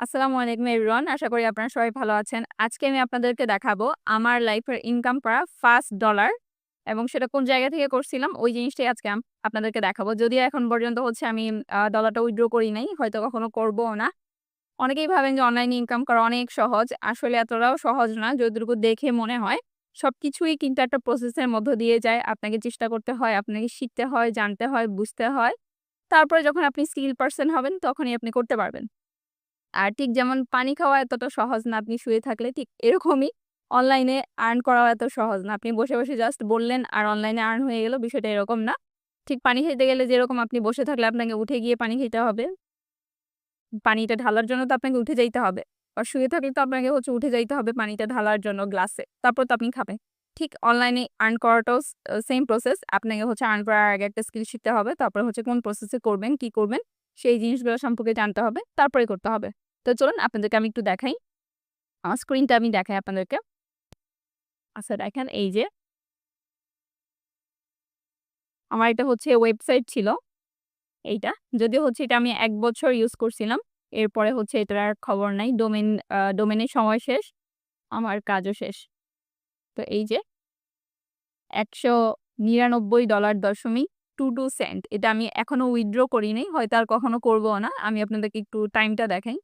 আসসালামু আলাইকুম এভরিওয়ান। আশা করি আপনারা সবাই ভালো আছেন। আজকে আমি আপনাদেরকে দেখাবো আমার লাইফের ইনকাম করা ফার্স্ট ডলার এবং সেটা কোন জায়গা থেকে করছিলাম, ওই জিনিসটাই আজকে আপনাদেরকে দেখাবো। যদিও এখন পর্যন্ত হচ্ছে আমি ডলারটা উইথড্র করি নাই, হয়তো কখনো করব না। অনেকেই ভাবেন যে অনলাইনে ইনকাম করা অনেক সহজ, আসলে এতটাও সহজ না, যতটুকু দেখে মনে হয়। সবকিছুই কিন্তু একটা প্রসেসের মধ্য দিয়ে যায়। আপনাকে চেষ্টা করতে হয়, আপনাকে শিখতে হয়, জানতে হয়, বুঝতে হয়। তারপরে যখন আপনি স্কিল পার্সন হবেন, তখনই আপনি করতে পারবেন। আর ঠিক যেমন পানি খাওয়া এতটা সহজ না, আপনি শুয়ে থাকলে ঠিক এরকমই। অনলাইনে আর্ন করাও এত সহজ না। আপনি বসে বসে জাস্ট বললেন আর অনলাইনে আর্ন হয়ে গেল, বিষয়টা এরকম না। ঠিক পানি খেতে গেলে যেরকম আপনি বসে থাকলে আপনাকে উঠে গিয়ে পানি খেতে হবে। পানিটা ঢালার জন্য তো আপনাকে উঠে যাইতে হবে। আর শুয়ে থাকলে তো আপনাকে হচ্ছে উঠে যাইতে হবে পানিটা ঢালার জন্য গ্লাসে। তারপর তো আপনি খাবেন। ঠিক অনলাইনে আর্ন করাটাও সেম প্রসেস আপনাকে হচ্ছে আর্ন করার আগে একটা স্কিল শিখতে হবে। তারপর হচ্ছে কোন প্রসেসে করবেন, কি করবেন। সেই জিনিসগুলো সম্পর্কে জানতে হবে, তারপরে করতে হবে। তো চলুন আপনাদেরকে আমি একটু দেখাই। আমার স্ক্রিনটা আমি দেখাই আপনাদেরকে। আচ্ছা দেখেন এই যে। আমার এটা হচ্ছে ওয়েবসাইট ছিল। এইটা। যদিও হচ্ছে এটা আমি এক বছর ইউজ করছিলাম। এরপরে হচ্ছে এটার আর খবর নাই। ডোমেন ডোমেনের সময় শেষ। আমার কাজও শেষ। তো এই যে, একশো নিরানব্বই ডলার দশমিক টু টু সেন্ট এটা আমি এখনও উইথড্র করিনি, হয়তো আর কখনো করব না। আমি আপনাদেরকে একটু টাইমটা দেখাই।